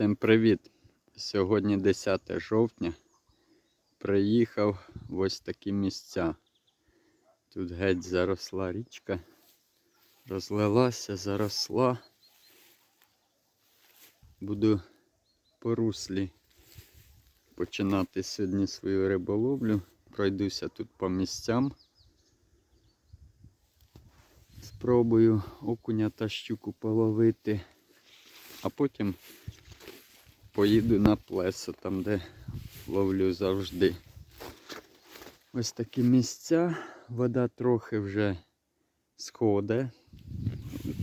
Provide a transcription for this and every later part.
Всім привіт! Сьогодні 10 жовтня. Приїхав в ось такі місця. Тут геть заросла річка. Розлилася, заросла. Буду по руслі починати сьогодні свою риболовлю. Пройдуся тут по місцям. Спробую окуня та щуку половити, а потім поїду на плесо, там де ловлю завжди. Ось такі місця. Вода трохи вже сходить.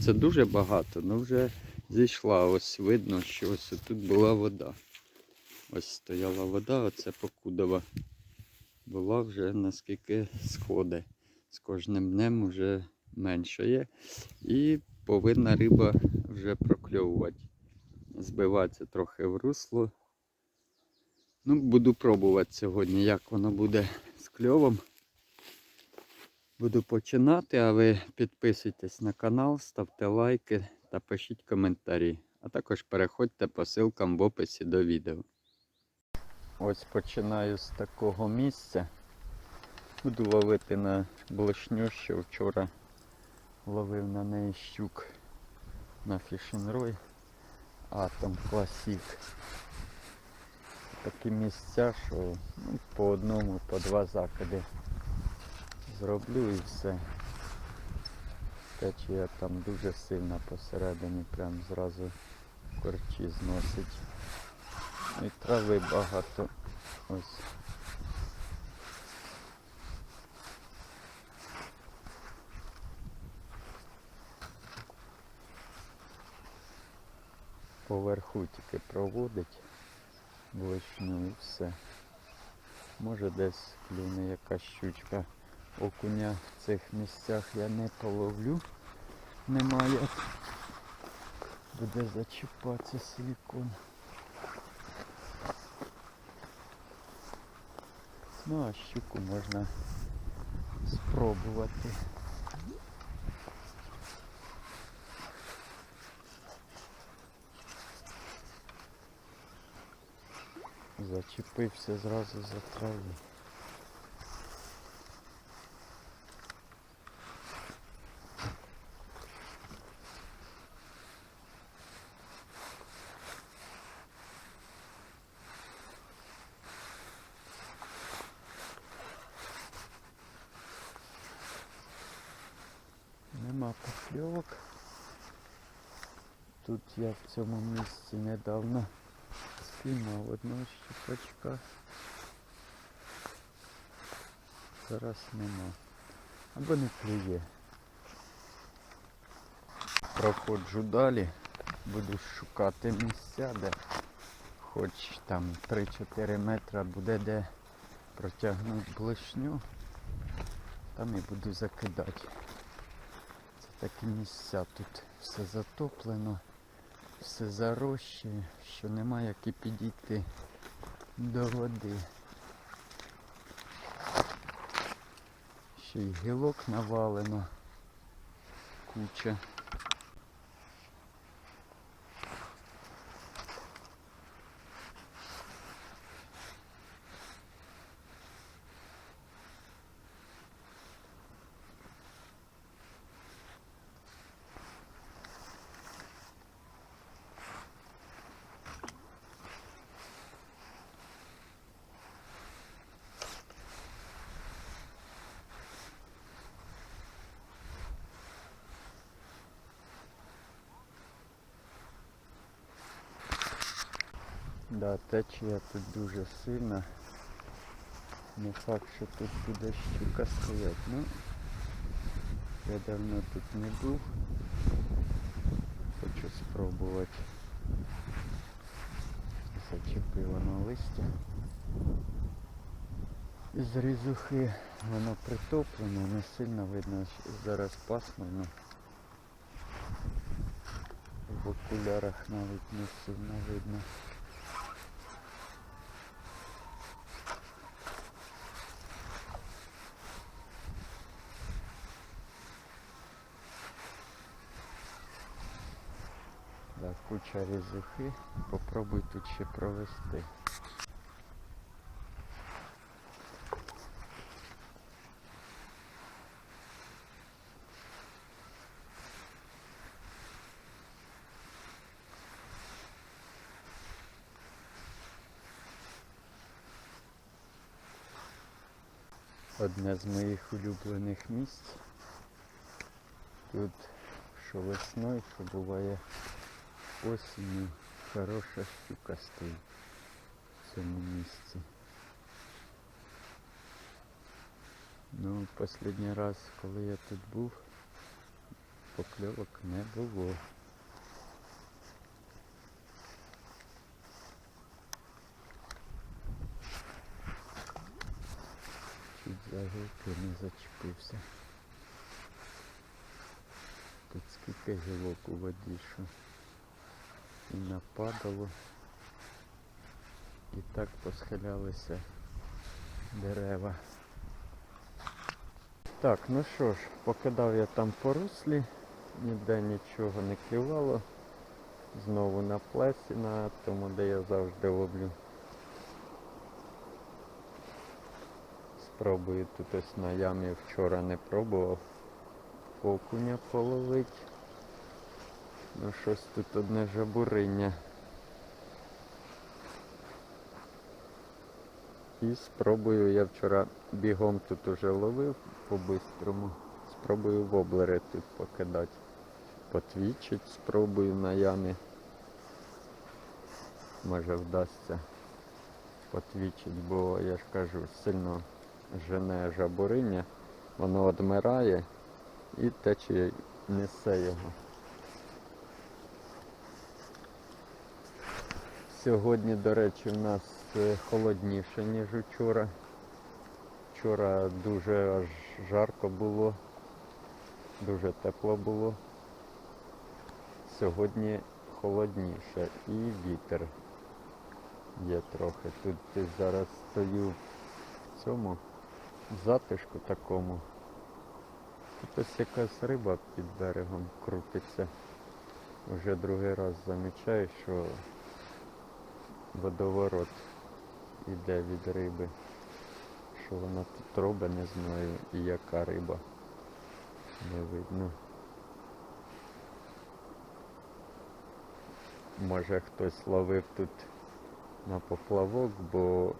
Це дуже багато, але вже зійшла. Ось видно, що ось тут була вода. Ось стояла вода, оце покудова. Була вже наскільки сходить. З кожним днем вже меншає. І повинна риба вже прокльовувати збиватися трохи в русло. Ну, буду пробувати сьогодні, як воно буде з кльовом. Буду починати, а ви підписуйтесь на канал, ставте лайки та пишіть коментарі. А також переходьте по ссылкам в описі до відео. Ось починаю з такого місця. Буду ловити на блошню, що вчора ловив на неї щук на фішенрой. Атом Класік. Такі місця, що ну, по одному, по два закиди зроблю і все. Течія там дуже сильно посередині, прям зразу корчі зносить. І трави багато. Ось. Поверху тільки проводить блишню і все. Може десь клюне якась щучка. Окуня в цих місцях я не половлю. Немає. Буде зачіпатися силікон. Ну а щуку можна спробувати. Зачепився зразу за траву. Нема покльовок. Тут я в цьому місці недавно спіймав одного щупачка. Зараз нема. Або не клює. Проходжу далі, буду шукати місця, де хоч там 3-4 метри буде де протягнути блишню. Там і буду закидати. Це такі місця тут все затоплено все зарощує, що нема як і підійти до води. Ще й гілок навалено куча. Да, течія тут дуже сильна. Не факт, що тут буде щука стоять. Ну, я давно тут не був. Хочу спробувати. Зачепило на листя. З різухи воно притоплено, не сильно видно, що зараз пасмурно. В окулярах навіть не сильно видно. Да, куча. Попробуй тут ще провести. Одне з моїх улюблених місць. Тут що весною, що буває осінню, хороша щука стоїть в цьому місці. Ну, останній раз, коли я тут був, покльовок не було. Чуть за гілки не зачепився. Тут скільки гілок у воді, і нападало. І так посхилялися дерева. Так, ну що ж, покидав я там по руслі, ніде нічого не клювало. Знову на плесі, на тому, де я завжди ловлю. Спробую тут ось на ямі вчора не пробував окуня половить. Ну щось тут одне жабуриння. І спробую, я вчора бігом тут уже ловив по-бистрому. Спробую воблери тут покидати. Потвічить, спробую на ямі. Може вдасться потвічить, бо я ж кажу, сильно жене жабуриня, воно одмирає і тече несе його. Сьогодні, до речі, у нас е, холодніше, ніж вчора. Вчора дуже аж жарко було, дуже тепло було. Сьогодні холодніше і вітер є трохи. Тут десь зараз стою в цьому затишку такому. Тут ось якась риба під берегом крутиться. Вже другий раз замічаю, що водоворот іде від риби. Що вона тут робить, не знаю, і яка риба. Не видно. Може хтось ловив тут на поплавок, бо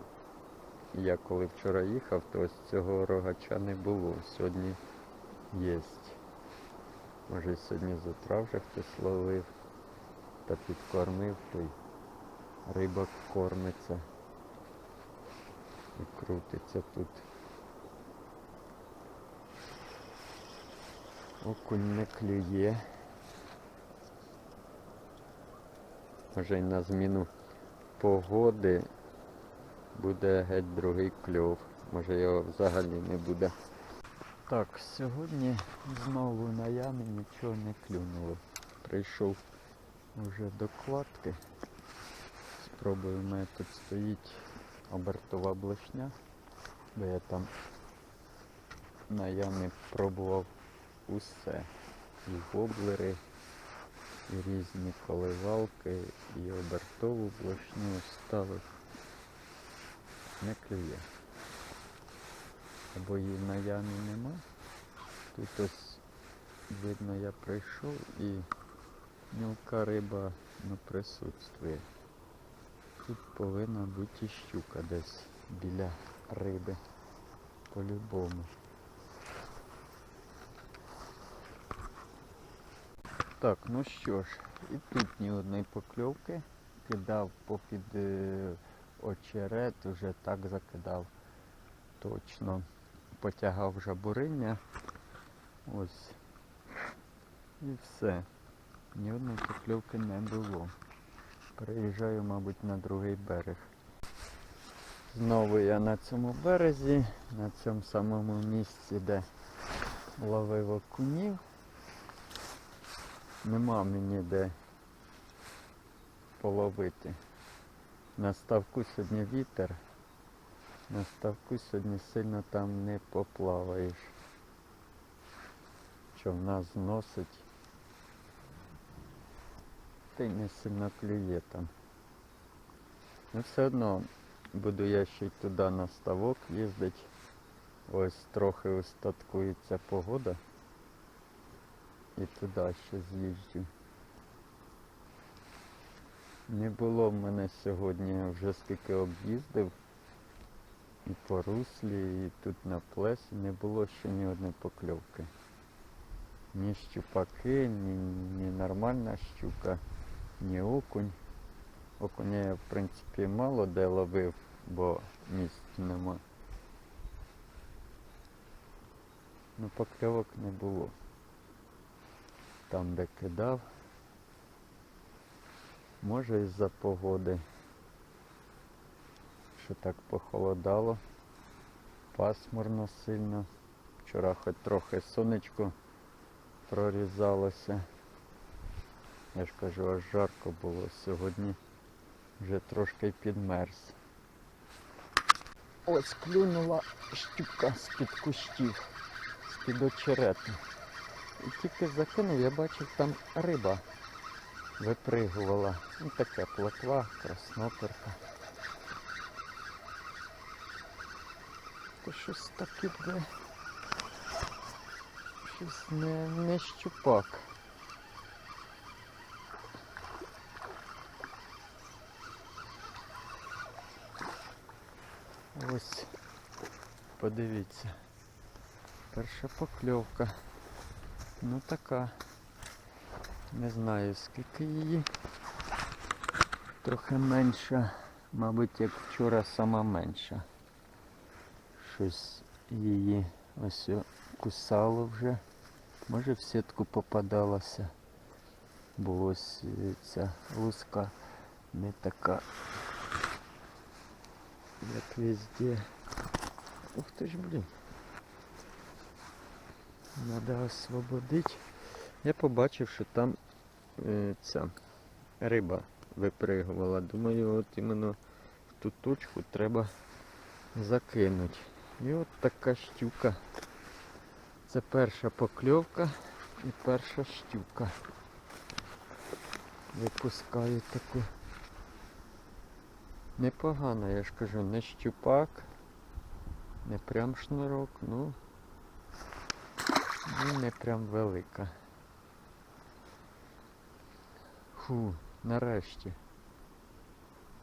я коли вчора їхав, то ось цього рогача не було. Сьогодні єсть. Може сьогодні з утра вже хтось ловив та підкормив, то й риба кормиться і крутиться тут. Окунь не клює. Може й на зміну погоди буде геть другий кльов. Може його взагалі не буде. Так, сьогодні знову на ямі нічого не клюнуло. Прийшов вже до кладки. Спробую, у мене тут стоїть обертова блешня, бо я там на ямі пробував усе. І воблери, і різні коливалки, і обертову блешню ставив. Не клює. Або її на ямі нема. Тут ось видно я прийшов і мілка риба не присутствує. Тут повинна бути щука десь біля риби. По-любому. Так, ну що ж, і тут ні одної покльовки. Кидав попід е, очерет, вже так закидав точно. Потягав жабуриння. Ось. І все. Ні одної покльовки не було. Переїжджаю, мабуть, на другий берег. Знову я на цьому березі, на цьому самому місці, де ловив окунів. Нема мені де половити. На ставку сьогодні вітер. На ставку сьогодні сильно там не поплаваєш. Човна зносить. Й не сильно клює там. Ну все одно буду я ще й туди на ставок їздити. Ось трохи устаткується погода. І туди ще з'їжджу. Не було в мене сьогодні вже скільки об'їздив. І по руслі, і тут на плесі не було ще ні одної покльовки. Ні щупаки, ні, ні нормальна щука, ні окунь. Окуня я в принципі мало де ловив, бо місць нема. Ну покльовок не було. Там де кидав. Може із-за погоди. Що так похолодало. Пасмурно сильно. Вчора хоч трохи сонечко прорізалося. Я ж кажу, аж жарко було сьогодні. Вже трошки підмерз. Ось клюнула щука з-під кущів, з-під очерету. І тільки закинув, я бачив, там риба випригувала. Ну таке плотва, красноперка. Щось таке де. Щось не, не щупак. Ось, подивіться. Перша покльовка. Ну така. Не знаю скільки її. Трохи менша. Мабуть, як вчора сама менша. Щось її ось кусало вже. Може в сітку попадалася. Бо ось е, ця луска не така, як везде. Ух ти ж, блін. Надо освободити. Я побачив, що там е, ця риба випригувала. Думаю, от іменно в ту точку треба закинути. І от така щука. Це перша покльовка і перша щука. Випускаю таку. Непогано, я ж кажу, не щупак, не прям шнурок, ну і не прям велика. Фу, нарешті.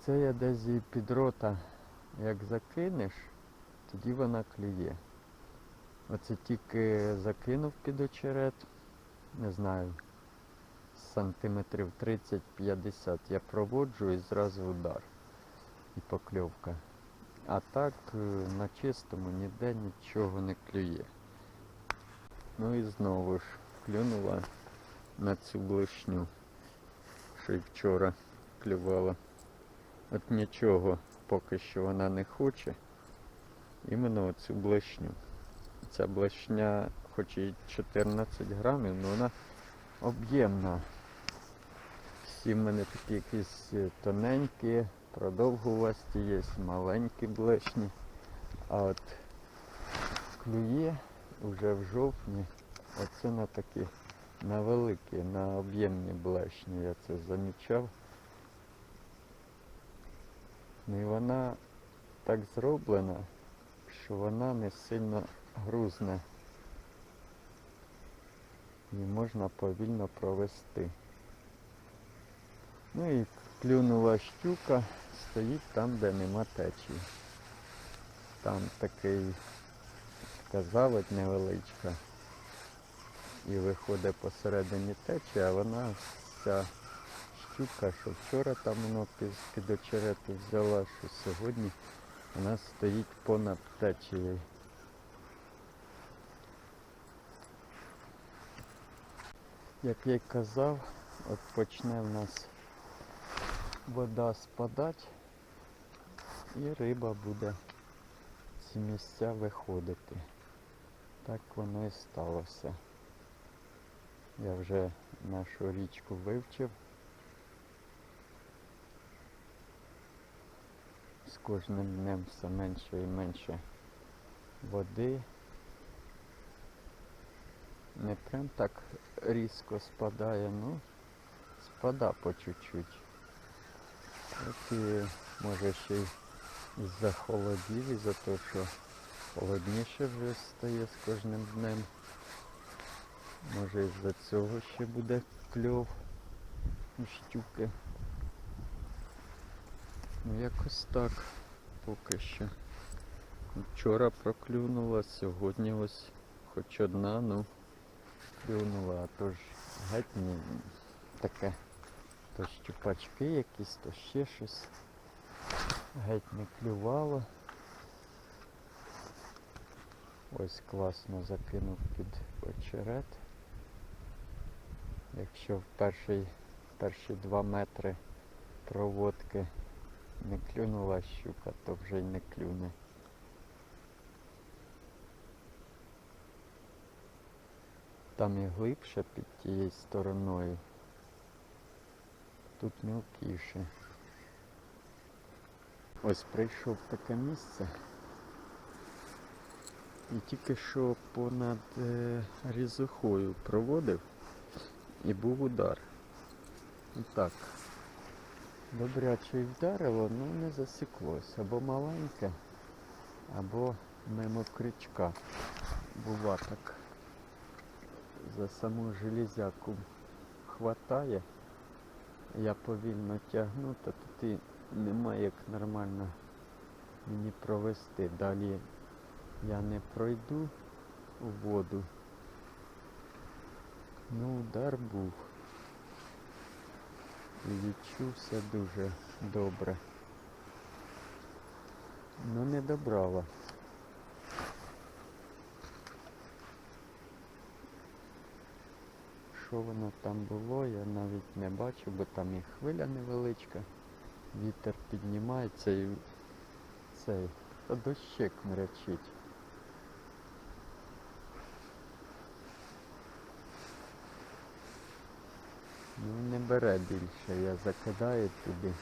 Це я десь її під рота, як закинеш, тоді вона клює. Оце тільки закинув під очерет, не знаю, сантиметрів 30-50 я проводжу і зразу удар і покльовка. А так е, на чистому ніде нічого не клює. Ну і знову ж клюнула на цю блишню, що й вчора клювала. От нічого поки що вона не хоче. Іменно оцю блишню. Ця блешня, хоч і 14 грамів, але вона об'ємна. Всі в мене такі якісь е, тоненькі, продовгувасті є, маленькі блешні. А от клює вже в жовтні. Оце на такі, на великі, на об'ємні блешні я це замічав. Ну і вона так зроблена, що вона не сильно грузне. Її можна повільно провести. Ну і клюнула щука, стоїть там, де нема течії. Там такий така невеличка. І виходить посередині течі, а вона ця щука, що вчора там воно під очерету взяла, що сьогодні вона стоїть понад течією. Як я й казав, от почне в нас вода спадати і риба буде ці місця виходити. Так воно і сталося. Я вже нашу річку вивчив. З кожним днем все менше і менше води. Не прям так різко спадає, ну вода по чуть-чуть. От і може ще й із-за холодів, із-за того, що холодніше вже стає з кожним днем. Може із-за цього ще буде кльов щуки. Ну якось так поки що. Вчора проклюнула, сьогодні ось хоч одна, ну клюнула, а то ж геть не таке. То щупачки якісь, то ще щось. Геть не клювало. Ось класно закинув під очерет. Якщо в перший, перші два метри проводки не клюнула щука, то вже й не клюне. Там і глибше під тією стороною. Тут мілкіше. Ось прийшов таке місце. І тільки що понад е, різухою проводив і був удар. І так. Добряче вдарило, ну не засіклось. Або маленьке, або мимо крючка. Бува так. За саму железяку хватає. Я повільно тягну, та тут і немає як нормально мені провести. Далі я не пройду у воду. Ну, удар був. І відчувся дуже добре. Ну не добрала. Що воно там було, я навіть не бачу, бо там і хвиля невеличка. Вітер піднімається і цей. Та дощик мрячить. Ну не бере більше, я закидаю туди.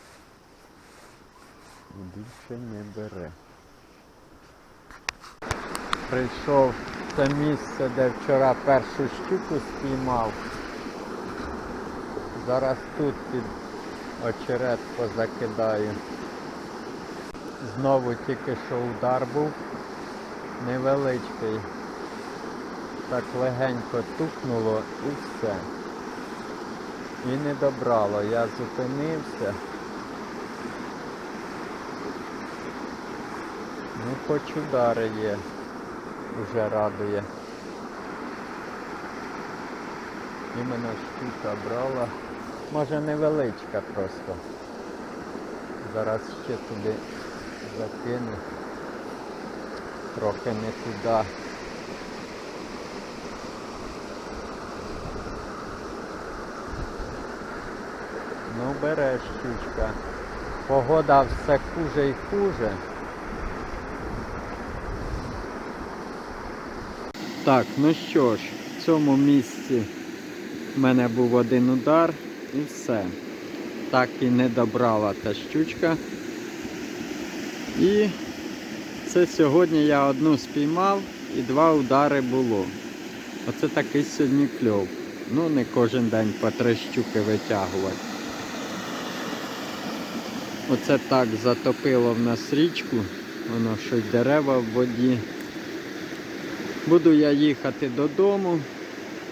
І більше не бере. Прийшов в те місце, де вчора першу щуку спіймав. Зараз тут під очерет позакидаю. Знову тільки що удар був невеличкий. Так легенько тукнуло і все. І не добрало. Я зупинився. Ну хоч удари є. Уже радує. Іменно штука брала. Може невеличка просто. Зараз ще туди закину. Трохи не туди. Ну бере щучка. Погода все хуже і хуже. Так, ну що ж, в цьому місці в мене був один удар і все. Так і не добрала та щучка. І це сьогодні я одну спіймав і два удари було. Оце такий сьогодні кльов. Ну не кожен день по три щуки витягувати. Оце так затопило в нас річку, воно що й дерева в воді. Буду я їхати додому.